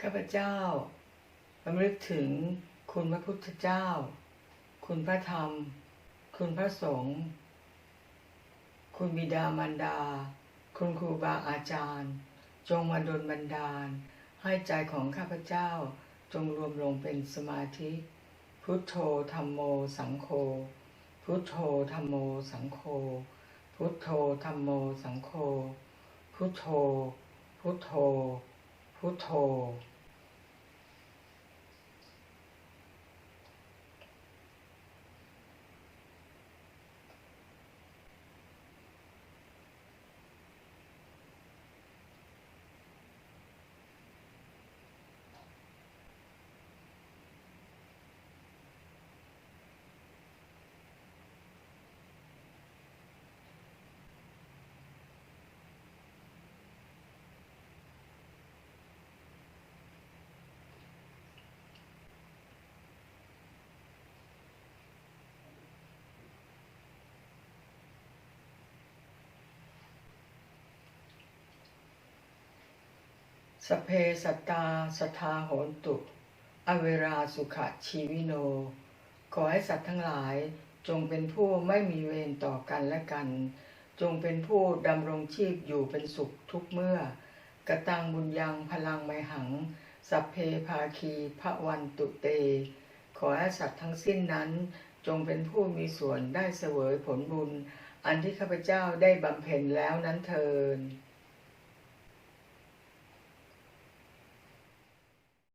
ข้าพเจ้าระลึกถึงคุณพระพุทธเจ้า คุณพระธรรม คุณพระสงฆ์ คุณบิดามารดา คุณครูบาอาจารย์ จงมาดลบันดาล ให้ใจของข้าพเจ้าจงรวมลงเป็นสมาธิ พุทโธธรรมโมสังโฆ พุทโธธรรมโมสังโฆ พุทโธธรรมโมสังโฆ พุทโธ พุทโธ พุท สเพสตาสทาโหนตุ อเวราสุขชีวิโน ขอให้สัตว์ทั้งหลายจงเป็นผู้ไม่มีเวรต่อกันและกัน จงเป็นผู้ดำรงชีพอยู่เป็นสุขทุกเมื่อกระตังบุญยังพลังไมหัง สัพเพภาคีพระวันตุเต ขอให้สัตว์ทั้งสิ้นนั้น จงเป็นผู้มีส่วนได้เสวยผลบุญ อันที่ข้าพเจ้าได้บำเพ็ญแล้วนั้นเทิน